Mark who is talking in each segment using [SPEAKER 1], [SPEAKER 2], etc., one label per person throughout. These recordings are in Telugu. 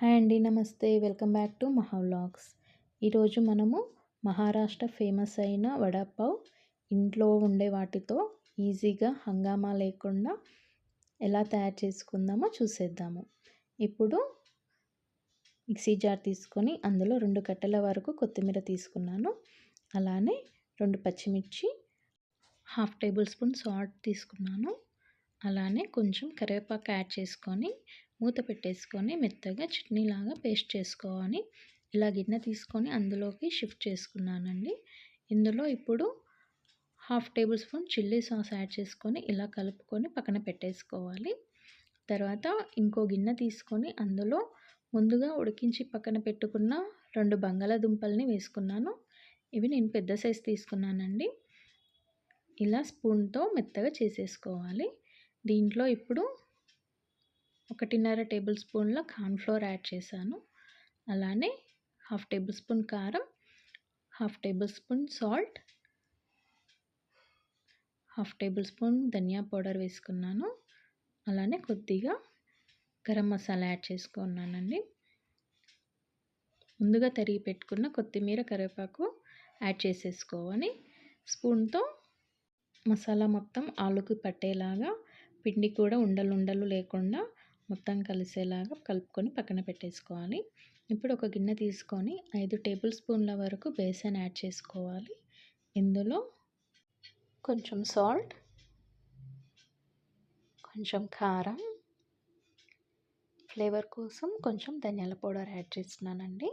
[SPEAKER 1] హాయ్ అండి నమస్తే. Welcome back to Maha vlogs. ఈరోజు మనము మహారాష్ట్ర ఫేమస్ అయిన వడాపావ్ ఇంట్లో ఉండే వాటితో ఈజీగా హంగామా లేకుండా ఎలా తయారు చేసుకుందామో చూసేద్దాము. ఇప్పుడు మిక్సీ జార్ తీసుకొని అందులో రెండు కట్టెల వరకు కొత్తిమీర తీసుకున్నాను. అలానే రెండు పచ్చిమిర్చి హాఫ్ టేబుల్ స్పూన్ సాల్ట్ తీసుకున్నాను. అలానే కొంచెం కరివేపాకు యాడ్ చేసుకొని మూత పెట్టేసుకొని మెత్తగా చట్నీలాగా పేస్ట్ చేసుకోవాలి. ఇలా గిన్నె తీసుకొని అందులోకి షిఫ్ట్ చేసుకున్నానండి. ఇందులో ఇప్పుడు half tablespoon chilli sauce add చేసుకొని ఇలా కలుపుకొని పక్కన పెట్టేసుకోవాలి. తర్వాత ఇంకో గిన్నె తీసుకొని అందులో ముందుగా ఉడికించి పక్కన పెట్టుకున్న రెండు బంగాళాదుంపల్ని వేసుకున్నాను. ఇవి నేను పెద్ద సైజు తీసుకున్నానండి. ఇలా స్పూన్తో మెత్తగా చేసేసుకోవాలి. దీంట్లో ఇప్పుడు ఒకటిన్నర టేబుల్ స్పూన్ల కార్న్ఫ్లోర్ యాడ్ చేశాను. అలానే హాఫ్ టేబుల్ స్పూన్ కారం half tablespoon salt half tablespoon ధనియా పౌడర్ వేసుకున్నాను. అలానే కొద్దిగా గరం మసాలా యాడ్ చేసుకున్నానండి. ముందుగా తరిగి పెట్టుకున్న కొత్తిమీర కరివేపాకు యాడ్ చేసేసుకోవాలి. స్పూన్తో మసాలా మొత్తం ఆలుకి పట్టేలాగా పిండి కూడా ఉండలు ఉండలు లేకుండా మొత్తం కలిసేలాగా కలుపుకొని పక్కన పెట్టేసుకోవాలి. ఇప్పుడు ఒక గిన్నె తీసుకొని ఐదు టేబుల్ స్పూన్ల వరకు బేసన్ యాడ్ చేసుకోవాలి. ఇందులో కొంచెం సాల్ట్ కొంచెం కారం ఫ్లేవర్ కోసం కొంచెం ధనియాల పౌడర్ యాడ్ చేస్తున్నానండి.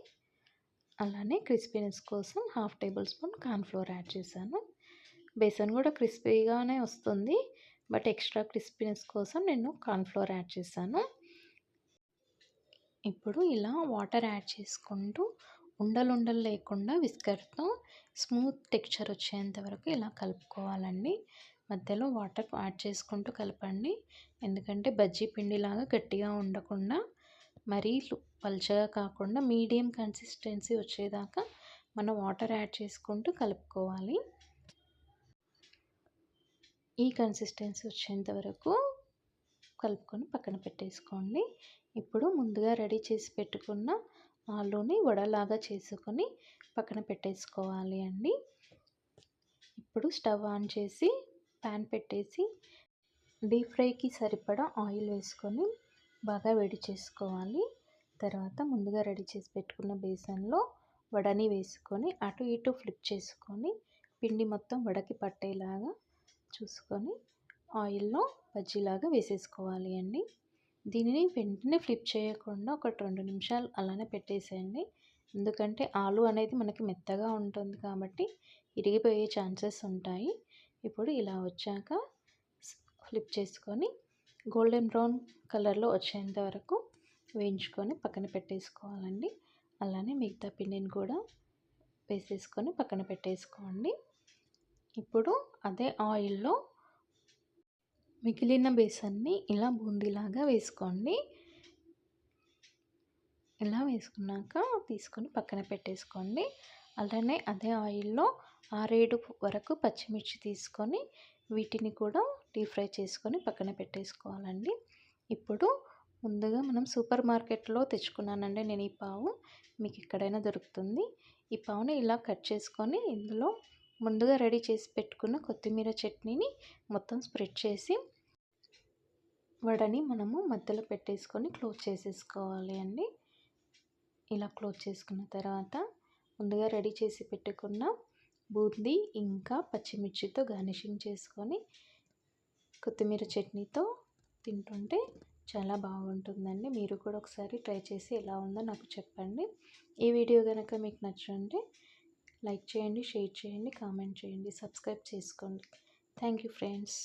[SPEAKER 1] అలానే క్రిస్పీనెస్ కోసం half tablespoon cornflour add చేశాను. బేసన్ కూడా క్రిస్పీగానే వస్తుంది. బట్ ఎక్స్ట్రా క్రిస్పీనెస్ కోసం నేను కార్న్ఫ్లోర్ యాడ్ చేశాను. ఇప్పుడు ఇలా వాటర్ యాడ్ చేసుకుంటూ ఉండలు ఉండలు లేకుండా విస్కర్తో స్మూత్ టెక్చర్ వచ్చేంత వరకు ఇలా కలుపుకోవాలండి. మధ్యలో వాటర్ యాడ్ చేసుకుంటూ కలపండి. ఎందుకంటే బజ్జీ పిండిలాగా గట్టిగా ఉండకుండా మరీ పల్చగా కాకుండా మీడియం కన్సిస్టెన్సీ వచ్చేదాకా మనం వాటర్ యాడ్ చేసుకుంటూ కలుపుకోవాలి. ఈ కన్సిస్టెన్సీ వచ్చేంత వరకు కలుపుకొని పక్కన పెట్టేసుకోండి. ఇప్పుడు ముందుగా రెడీ చేసి పెట్టుకున్న ఆలూని వడలాగా చేసుకొని పక్కన పెట్టేసుకోవాలి అండి. ఇప్పుడు స్టవ్ ఆన్ చేసి ప్యాన్ పెట్టేసి డీప్ ఫ్రైకి సరిపడా ఆయిల్ వేసుకొని బాగా వేడి చేసుకోవాలి. తర్వాత ముందుగా రెడీ చేసి పెట్టుకున్న బేసన్లో వడని వేసుకొని అటు ఇటు ఫ్లిప్ చేసుకొని పిండి మొత్తం వడకి పట్టేలాగా చూసుకొని ఆయిల్లో బజ్జీలాగా వేసేసుకోవాలి అండి. దీనిని వెంటనే ఫ్లిప్ చేయకుండా ఒక రెండు నిమిషాలు అలానే పెట్టేసేయండి. ఎందుకంటే ఆలు అనేది మనకి మెత్తగా ఉంటుంది కాబట్టి ఇరిగిపోయే ఛాన్సెస్ ఉంటాయి. ఇప్పుడు ఇలా వచ్చాక ఫ్లిప్ చేసుకొని గోల్డెన్ బ్రౌన్ కలర్లో వచ్చేంత వరకు వేయించుకొని పక్కన పెట్టేసుకోవాలండి. అలానే మిగతా పిండిని కూడా వేసేసుకొని పక్కన పెట్టేసుకోండి. ఇప్పుడు అదే ఆయిల్లో మిగిలిన బేసన్ని ఇలా బూందీలాగా వేసుకోండి. ఇలా వేసుకున్నాక తీసుకొని పక్కన పెట్టేసుకోండి. అలానే అదే ఆయిల్లో ఆరేడు వరకు పచ్చిమిర్చి తీసుకొని వీటిని కూడా డీప్ ఫ్రై చేసుకొని పక్కన పెట్టేసుకోవాలండి. ఇప్పుడు ముందుగా మనం సూపర్ మార్కెట్లో తెచ్చుకున్నానండి నేను ఈ పావు. మీకు ఎక్కడైనా దొరుకుతుంది. ఈ పావుని ఇలా కట్ చేసుకొని ఇందులో ముందుగా రెడీ చేసి పెట్టుకున్న కొత్తిమీర చట్నీని మొత్తం స్ప్రెడ్ చేసి వడని మనము మధ్యలో పెట్టేసుకొని క్లోజ్ చేసేసుకోవాలి అండి. ఇలా క్లోజ్ చేసుకున్న తర్వాత ముందుగా రెడీ చేసి పెట్టుకున్న బూందీ ఇంకా పచ్చిమిర్చితో గార్నిషింగ్ చేసుకొని కొత్తిమీర చట్నీతో తింటుంటే చాలా బాగుంటుందండి. మీరు కూడా ఒకసారి ట్రై చేసి ఎలా ఉందో నాకు చెప్పండి. ఈ వీడియో కనుక మీకు నచ్చుంటే లైక్ చేయండి షేర్ చేయండి కామెంట్ చేయండి సబ్స్క్రైబ్ చేసుకోండి. Thank you friends.